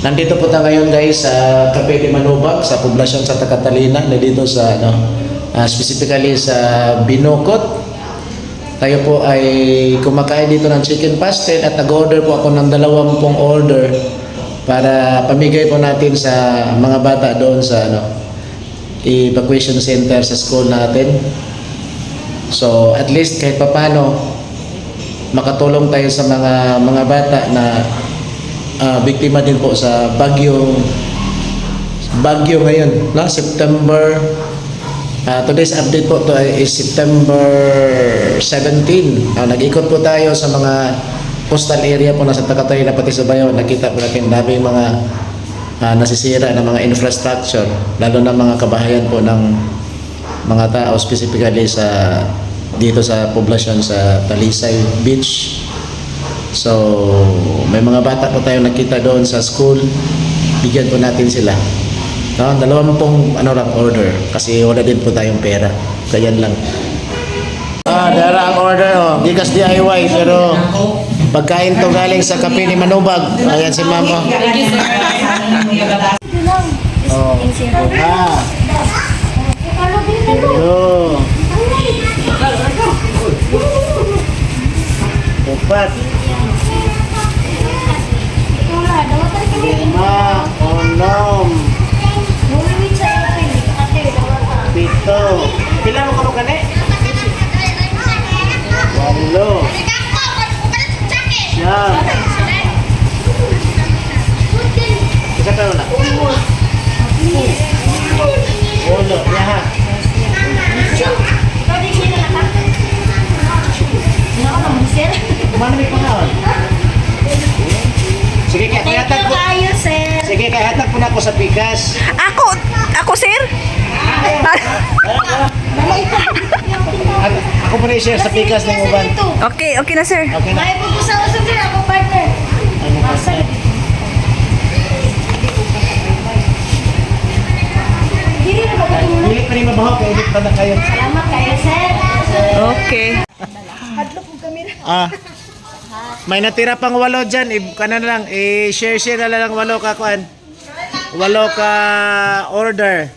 Nandito po tayo ngayon guys sa Cafe de Manubag sa poblasyon sa Catalina na dito sa ano ah, specifically sa Binukot. Tayo po ay kumakain dito ng chicken pastel at nag-order po ako ng dalawampung order para pamigay po natin sa mga bata doon sa ano evacuation center sa school natin. So at least kahit papano makatulong tayo sa mga mga bata na ah, biktima din po sa bagyo bagyo ngayon no? September ah, today's update po to is September 17 Ah, nag-ikot po tayo sa mga coastal area po na sa Takatay na pati sa Bayo. Nakita po natin daming mga ah, nasisira na mga infrastructure lalo na mga kabahayan po ng mga tao specifically sa dito sa poblasyon sa Talisay Beach So, may mga bata po tayo nakita doon sa school. Bigyan po natin sila. No, dalawampung ano lang order kasi wala din po tayong pera. Ganyan lang. Ah, dara ang order oh. Gigas DIY pero pagkain to galing sa kape ni Manubag. Ayan si Mama. Oh. Ah. Yo. Upat. Lima. Onom. Pito. Pila mo kamo kani? Walo. Siyam. Isa. Sa pikas. Ako, ako sir? Ako, po na i-share sa pikas ng uban. okay, okay na sir. Okay na. May pag-usap-usap sir, ako partner. Ano pa sa? Dili pa rin mabaho, kaya edit pa na kayo. Salamat kayo, sir. Okay. Ah. May natira pang walo dyan. I, kana na lang, i-share-share na lang walo ka kuan. Walo ka order.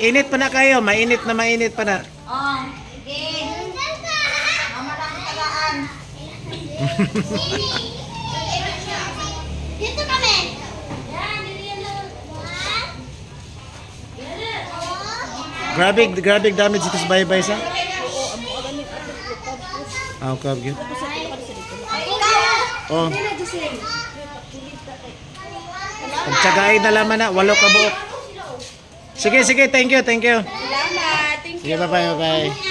Init pa na kayo, mainit na mainit pa na. Oh, sige. Mama lang ang tagaan. Dito kami. Grabe, grabe damage dito sa baybay sa. Ah, okay, good. Oh, pagtsagain na laman na, walo ka buok. Sige, sige, thank you, thank you. Salamat. Thank Sige, bye-bye, bye-bye.